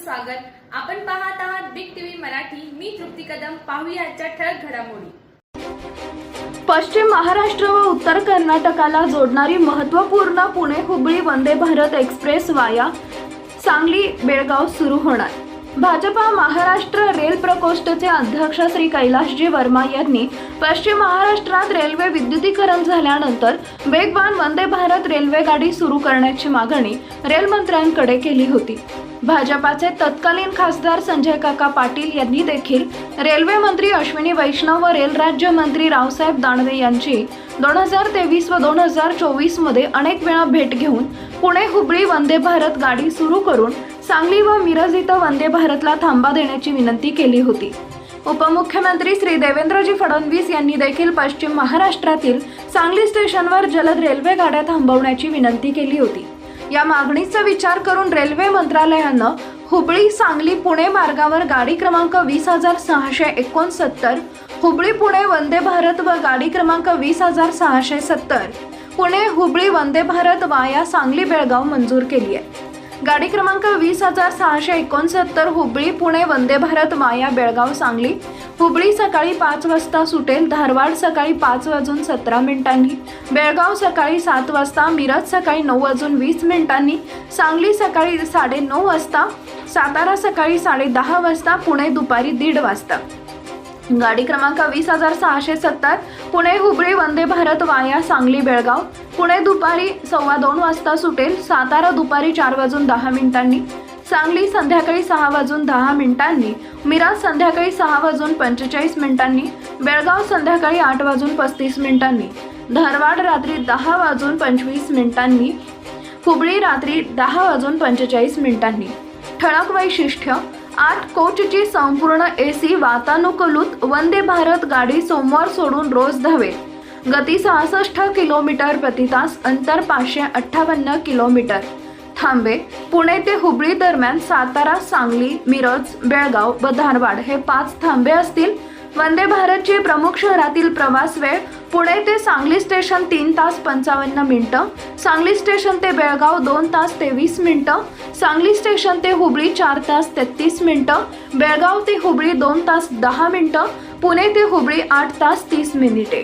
स्वागत. आपण पाहत आहात बिग टीव्ही मराठी. मी तृप्ती कदम. पाहूया आजच्या ठळक घडामोडी. पश्चिम महाराष्ट्र व उत्तर कर्नाटकाला जोडणारी महत्त्वपूर्ण पुणे हुबळी वंदे भारत एक्सप्रेस वाया सांगली बेळगाव सुरू होणार. भाजपा महाराष्ट्र रेल प्रकोष्ठचे अध्यक्ष श्री कैलाशजी वर्मा यांनी पश्चिम महाराष्ट्रात रेल्वे विद्युतीकरण झाल्यानंतर वेगवान वंदे भारत रेल्वे गाडी सुरू करण्याची मागणी रेलमंत्र्यांकडे केली होती. भाजपाचे तत्कालीन खासदार संजय काका पाटील यांनी देखील रेल्वे मंत्री अश्विनी वैष्णव व रेल राज्यमंत्री रावसाहेब दानवे यांची दोन हजार तेवीस व दोन हजार चोवीसमध्ये अनेक वेळा भेट घेऊन पुणे हुबळी वंदे भारत गाडी सुरू करून सांगली व मिरज इथं वंदे भारतला थांबा देण्याची विनंती केली होती. उपमुख्यमंत्री श्री देवेंद्रजी फडणवीस यांनी देखील पश्चिम महाराष्ट्रातील सांगली स्टेशनवर जलद रेल्वे गाड्या थांबवण्याची विनंती केली होती. या मागणीचा विचार करून रेल्वे मंत्रालयानं हुबळी सांगली पुणे मार्गावर गाडी क्रमांक वीस हजार सहाशे एकोणसत्तर हुबळी पुणे वंदे भारत व गाडी क्रमांक वीस हजार सहाशे सत्तर पुणे हुबळी वंदे भारत वाया सांगली बेळगाव मंजूर केली आहे. गाडी क्रमांक वीस हजार सहाशे एकोणसत्तर हुबळी पुणे वंदे भारत माया बेळगाव सांगली. हुबळी सकाळी पाच वाजता सुटेल धारवाड सकाळी पाच वाजून सतरा मिनिटांनी. बेळगाव सकाळी सात वाजता मिरज सकाळी नऊ वाजून वीस मिनिटांनी. सांगली सकाळी साडे नऊ वाजता सातारा सकाळी साडे दहा वाजता पुणे दुपारी दीड वाजता. गाडी क्रमांक वीस हजार सहाशे सत्तर पुणे हुबळी वंदे भारत वाया सांगली बेळगाव. पुणे दुपारी सव्वा दोन वाजता सुटेल. सातारा दुपारी चार वाजून दहा मिनिटांनी. सांगली संध्याकाळी सहा वाजून दहा मिनिटांनी. मिराज संध्याकाळी सहा वाजून पंचेचाळीस मिनिटांनी. बेळगाव संध्याकाळी आठ वाजून पस्तीस मिनिटांनी. धारवाड रात्री दहा वाजून पंचवीस मिनिटांनी. हुबळी रात्री दहा वाजून पंचेचाळीस मिनिटांनी. ठळक वैशिष्ट्य आठ कोचची संपूर्ण एसी वातानुकूलित वंदे भारत गाडी सोमवार सोडून रोज धावेल. गती सहासष्ट किलोमीटर प्रति तास अंतर पाचशे अठ्ठावन्न किलोमीटर. थांबे. पुणे ते हुबळी दरम्यान सातारा सांगली मिरज बेळगाव व धारवाड हे पाच थांबे असतील. वंदे भारतचे प्रमुख शहरातील प्रवास वेळ पुणे ते सांगली स्टेशन तीन तास पंचावन्न मिनटं सांगली स्टेशन ते बेळगाव दोन तास तेवीस मिनटं सांगली स्टेशन ते हुबळी चार तास तेहतीस मिनटं बेळगाव ते हुबळी दोन तास दहा मिनटं पुणे ते हुबळी आठ तास तीस मिनिटे.